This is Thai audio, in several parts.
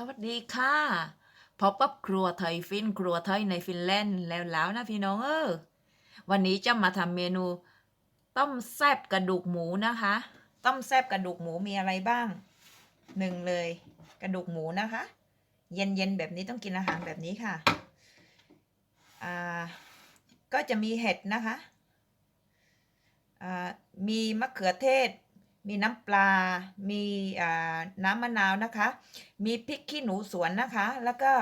สวัสดีค่ะ พบกับครัวไทยฟิน ครัวไทยในฟินแลนด์แล้วแล้วนะพี่น้องเออวันนี้จะมาทำเมนู ต้มแซบกระดูกหมูนะคะ ต้มแซบกระดูกหมูมีอะไรบ้างหนึ่งเลย กระดูกหมูนะคะ เย็นๆแบบนี้ต้องกินอาหารแบบนี้ค่ะอ่าก็จะมีเห็ดนะคะอ่ามีมะเขือเทศ มีน้ำปลา มีน้ำมะนาวนะคะ มีพริกขี้หนูสวนนะคะ แล้วก็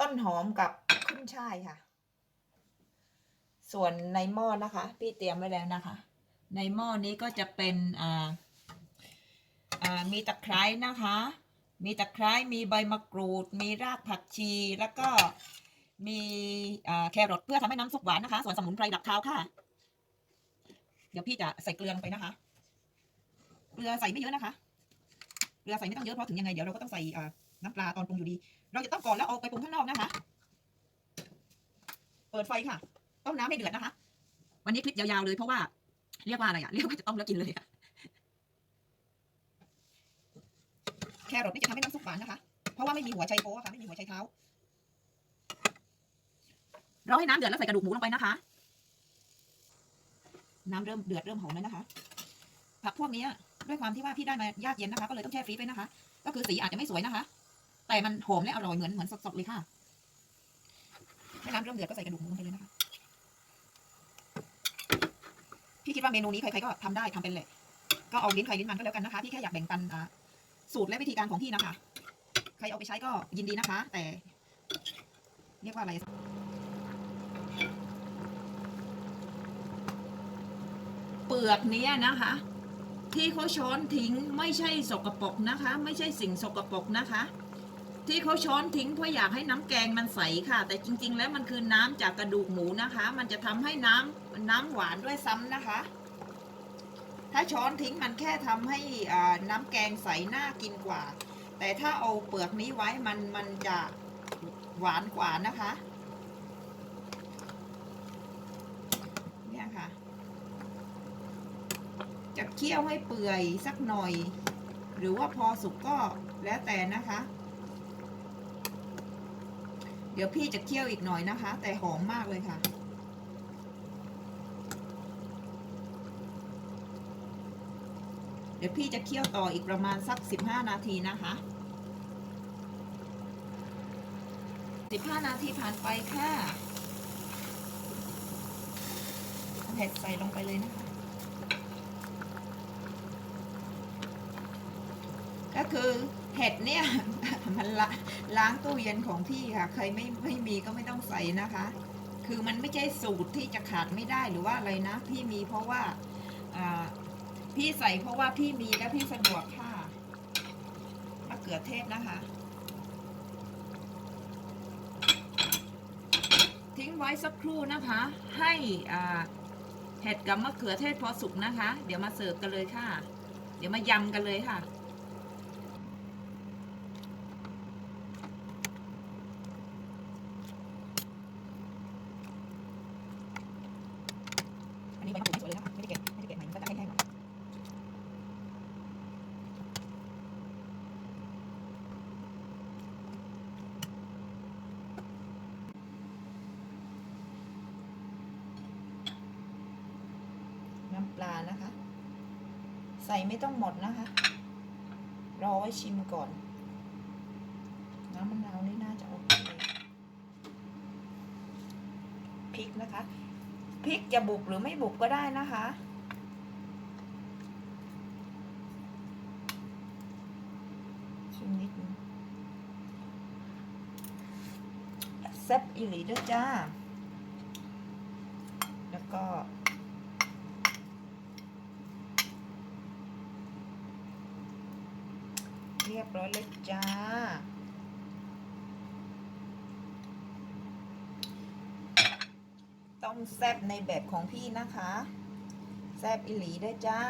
ต้นหอมกับขึ้นช่ายค่ะ ส่วนในหม้อนะคะ พี่เตรียมไว้แล้วนะคะ ในหม้อนี้ก็จะเป็นมีตะไคร้นะคะ มีตะไคร้ มีใบมะกรูด มีรากผักชี แล้วก็มีแครอทเพื่อทำให้น้ำซุปหวานนะคะ ส่วนสมุนไพรดับคาวค่ะ เดี๋ยวพี่จะใส่เกลือลงไปนะคะ เกลือใส่ไม่เยอะนะคะ เกลือใส่ไม่ต้องเยอะเพราะถึงยังไงเดี๋ยวเราก็ต้องใส่น้ำปลาตอนปรุงอยู่ดี เราจะต้มก่อนแล้วเอาไปปรุงข้างนอกนะคะ เปิดไฟค่ะ ต้มน้ำให้เดือดนะคะ วันนี้คลิปยาวๆเลยเพราะว่า เรียกว่าอะไรอะเรียกว่าจะต้มแล้วกินเลยอะแครอทนี่จะทำให้น้ำซุปหวานนะคะ เพราะว่าไม่มีหัวไชโป๊อะค่ะ ไม่มีหัวไชเท้า เราให้น้ำเดือดแล้วใส่กระดูกหมูลงไปนะคะ น้ำเริ่มเดือดเริ่มหอมแล้วนะคะผักพวกนี้ด้วยความที่ว่าพี่ได้มายากเย็นนะคะ ก็เลยต้องแช่ฟรีซไว้นะคะ ก็คือสีอาจจะไม่สวยนะคะ แต่มันหอมและอร่อยเหมือนเหมือนสดๆเลยค่ะให้น้ำเริ่มเดือดก็ใส่กระดูกหมูลงไปเลยนะคะ พี่คิดว่าเมนูนี้ใครๆก็ทำได้ทำเป็นแหละก็เอาลิ้นใครลิ้นมันก็แล้วกันนะคะพี่แค่อยากแบ่งปันสูตรและวิธีการของพี่นะคะ ใครเอาไปใช้ก็ยินดีนะคะ แต่ เรียกว่าอะไร เป ลือกนี้นะคะ ที่เขาช้อนทิ้งไม่ใช่สกปรกนะคะ ไม่ใช่สิ่งสกปรกนะคะ ที่เขาช้อนทิ้งเพราะอยากให้น้ำแกงมันใสค่ะ แต่จริง ๆ แล้วมันคือน้ำจากกระดูกหมูนะคะ มันจะทำให้น้ำน้ำหวานด้วยซ้ำนะคะ ถ้าช้อนทิ้งมันแค่ทำให้น้ำแกงใสน่ากินกว่า แต่ถ้าเอาเปลือกนี้ไว้มันมันจะหวานกว่านะคะ เนี่ยค่ะ จะเคี่ยวให้เปื่อยสักหน่อย หรือว่าพอสุกก็แล้วแต่นะคะ เดี๋ยวพี่จะเคี่ยวอีกหน่อยนะคะ แต่หอมมากเลยค่ะเดี๋ยวพี่จะเคี่ยวต่ออีกประมาณสัก 15 นาทีนะคะ 15 นาทีผ่านไปค่ะเอาเห็ดใส่ลงไปเลยนะคะ ก็คือเห็ดเนี่ย มันละล้างตู้เย็นของพี่ค่ะ ใครไม่ไม่มีก็ไม่ต้องใส่นะคะ คือมันไม่ใช่สูตรที่จะขาดไม่ได้หรือว่าอะไรนะ พี่มีเพราะว่าพี่ใส่เพราะว่าพี่มีและพี่สะดวกค่ะมะเขือเทศนะคะ ทิ้งไว้สักครู่นะคะ ให้เห็ดกับมะเขือเทศพอสุกนะคะ เดี๋ยวมาเสิร์ฟกันเลยค่ะ เดี๋ยวมายำกันเลยค่ะ อันนี้ใบมะกรูดไม่สวยเลยนะคะไม่ได้เก็บไม่ได้เก็บใหม่มันก็จะแห้งๆหน่อย น้ำปลานะคะ ใส่ไม่ต้องหมดนะคะ รอไว้ชิมก่อน น้ำมะนาวนี่น่าจะโอเคพริกนะคะพริกจะบุบหรือไม่บุบก็ได้นะคะ ชิมนิดนึงแซ่บอีหลีด้วยจ้า แล้วก็ เรียบร้อยเลยจ้า ต้องแซบในแบบของพี่นะคะ แซบอิหลีได้จ้า